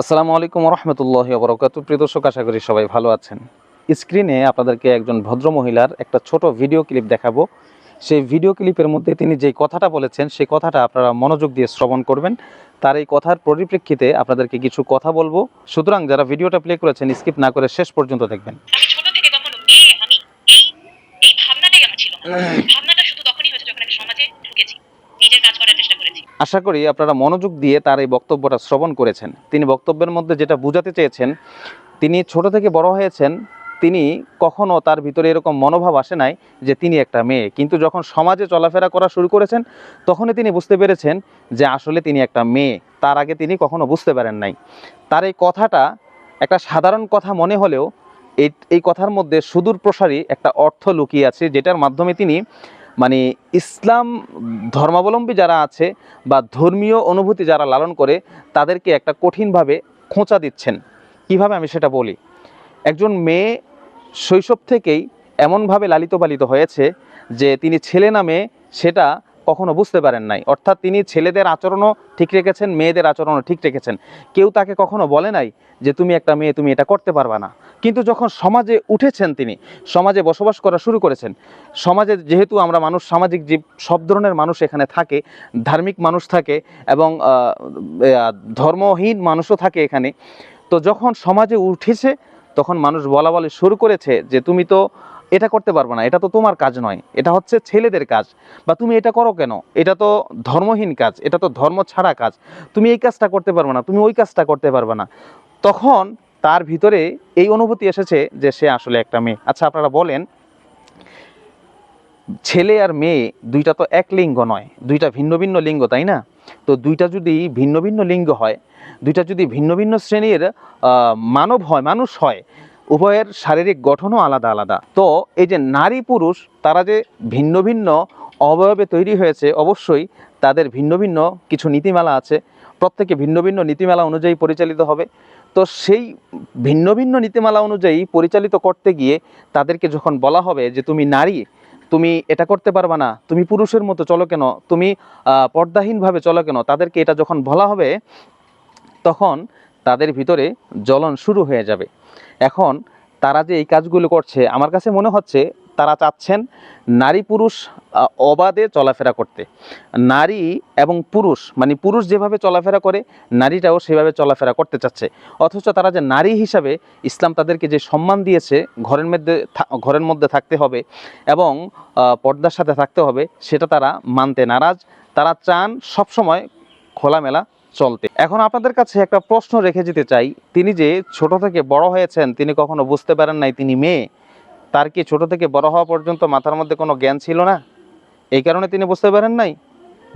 আসসালামু আলাইকুম রহমতুল্লাহ বরকাত প্রিয় দর্শক আশা করি সবাই ভালো আছেন। স্ক্রিনে আপনাদেরকে একজন ভদ্র মহিলার একটা ছোট ভিডিও ক্লিপ দেখাবো। সেই ভিডিও ক্লিপের মধ্যে তিনি যে কথাটা বলেছেন সেই কথাটা আপনারা মনোযোগ দিয়ে শ্রবণ করবেন। তার এই কথার পরিপ্রেক্ষিতে আপনাদেরকে কিছু কথা বলব। সুতরাং যারা ভিডিওটা প্লে করেছেন স্কিপ না করে শেষ পর্যন্ত দেখবেন। আমি ছোট থেকে কখনো আমি এই এই ভাবনাটাই আমার ছিল না ভাবনাটা শুধু তখনই হয়েছে যখন আমি সমাজে ঢুকেছি নিজের কাজ করার চেষ্টা করেছি আশা করি আপনারা মনোযোগ দিয়ে তার এই বক্তব্যটা শ্রবণ করেছেন। তিনি বক্তব্যের মধ্যে যেটা বুঝাতে চেয়েছেন, তিনি ছোট থেকে বড় হয়েছেন, তিনি কখনো তার ভিতরে এরকম মনোভাব আসে নাই যে তিনি একটা মেয়ে। কিন্তু যখন সমাজে চলাফেরা করা শুরু করেছেন, তখনই তিনি বুঝতে পেরেছেন যে আসলে তিনি একটা মেয়ে। তার আগে তিনি কখনো বুঝতে পারেন নাই। তার এই কথাটা একটা সাধারণ কথা মনে হলেও, এই এই কথার মধ্যে সুদূর প্রসারী একটা অর্থ লুকিয়ে আছে, যেটার মাধ্যমে তিনি মানে ইসলাম ধর্মাবলম্বী যারা আছে বা ধর্মীয় অনুভূতি যারা লালন করে, তাদেরকে একটা কঠিনভাবে খোঁচা দিচ্ছেন। কীভাবে আমি সেটা বলি? একজন মেয়ে শৈশব থেকেই এমনভাবে লালিত পালিত হয়েছে যে তিনি ছেলে নামে সেটা কখনো বুঝতে পারেন নাই। অর্থাৎ তিনি ছেলেদের আচরণও ঠিক রেখেছেন, মেয়েদের আচরণও ঠিক রেখেছেন। কেউ তাকে কখনো বলে নাই যে, তুমি একটা মেয়ে, তুমি এটা করতে পারবা না। কিন্তু যখন সমাজে উঠেছেন তিনি, সমাজে বসবাস করা শুরু করেছেন, সমাজে যেহেতু আমরা মানুষ, সামাজিক জীব, সব ধরনের মানুষ এখানে থাকে, ধার্মিক মানুষ থাকে এবং ধর্মহীন মানুষও থাকে এখানে, তো যখন সমাজে উঠেছে, তখন মানুষ বলা বলে শুরু করেছে যে, তুমি তো এটা করতে পারবে না, এটা তো তোমার কাজ নয়, এটা হচ্ছে ছেলেদের কাজ। বা তুমি এটা করো কেন? এটা তো ধর্মহীন কাজ, এটা তো ধর্ম ছাড়া কাজ। তুমি এই কাজটা করতে পারবে না, তুমি ওই কাজটা করতে পারবে না। তখন তার ভিতরে এই অনুভূতি এসেছে যে সে আসলে একটা মেয়ে। আচ্ছা আপনারা বলেন, ছেলে আর মেয়ে দুইটা তো এক লিঙ্গ নয়, দুইটা ভিন্ন ভিন্ন লিঙ্গ, তাই না? তো দুইটা যদি ভিন্ন ভিন্ন লিঙ্গ হয়, দুইটা যদি ভিন্ন ভিন্ন শ্রেণির মানব হয়, মানুষ হয় উভয়ের শারীরিক গঠনও আলাদা আলাদা। তো এই যে নারী পুরুষ, তারা যে ভিন্ন ভিন্ন অবয়বে তৈরি হয়েছে, অবশ্যই তাদের ভিন্ন ভিন্ন কিছু নীতিমালা আছে। প্রত্যেকে ভিন্ন ভিন্ন নীতিমালা অনুযায়ী পরিচালিত হবে। তো সেই ভিন্ন ভিন্ন নীতিমালা অনুযায়ী পরিচালিত করতে গিয়ে তাদেরকে যখন বলা হবে যে, তুমি নারী, তুমি এটা করতে পারবে না, তুমি পুরুষের মতো চলো কেন, তুমি পর্দাহীনভাবে চলো কেন? তাদেরকে এটা যখন বলা হবে, তখন তাদের ভিতরে জ্বলন শুরু হয়ে যাবে। এখন তারা যে এই কাজগুলো করছে, আমার কাছে মনে হচ্ছে তারা চাচ্ছেন নারী পুরুষ অবাধে চলাফেরা করতে। নারী এবং পুরুষ মানে পুরুষ যেভাবে চলাফেরা করে, নারীটাও সেভাবে চলাফেরা করতে চাচ্ছে। অথচ তারা যে নারী হিসাবে ইসলাম তাদেরকে যে সম্মান দিয়েছে, ঘরের মধ্যে ঘরের মধ্যে থাকতে হবে এবং পর্দার সাথে থাকতে হবে, সেটা তারা মানতে নারাজ। তারা চান সবসময় খোলামেলা চলতে। এখন আপনাদের কাছে একটা প্রশ্ন রেখে যেতে চাই। তিনি যে ছোট থেকে বড় হয়েছেন, তিনি কখনো বুঝতে পারেন নাই তিনি মেয়ে? তার কি ছোট থেকে বড় হওয়া পর্যন্ত মাথার মধ্যে কোনো জ্ঞান ছিল না? এই কারণে তিনি বুঝতে পারেন নাই?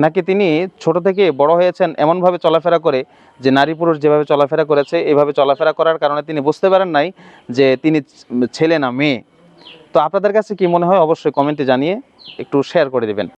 নাকি তিনি ছোট থেকে বড় হয়েছেন, এমনভাবে চলাফেরা করে যে নারী পুরুষ যেভাবে চলাফেরা করেছে, এভাবে চলাফেরা করার কারণে তিনি বুঝতে পারেন নাই যে তিনি ছেলে না মেয়ে? তো আপনাদের কাছে কি মনে হয়, অবশ্যই কমেন্টে জানিয়ে একটু শেয়ার করে দেবেন।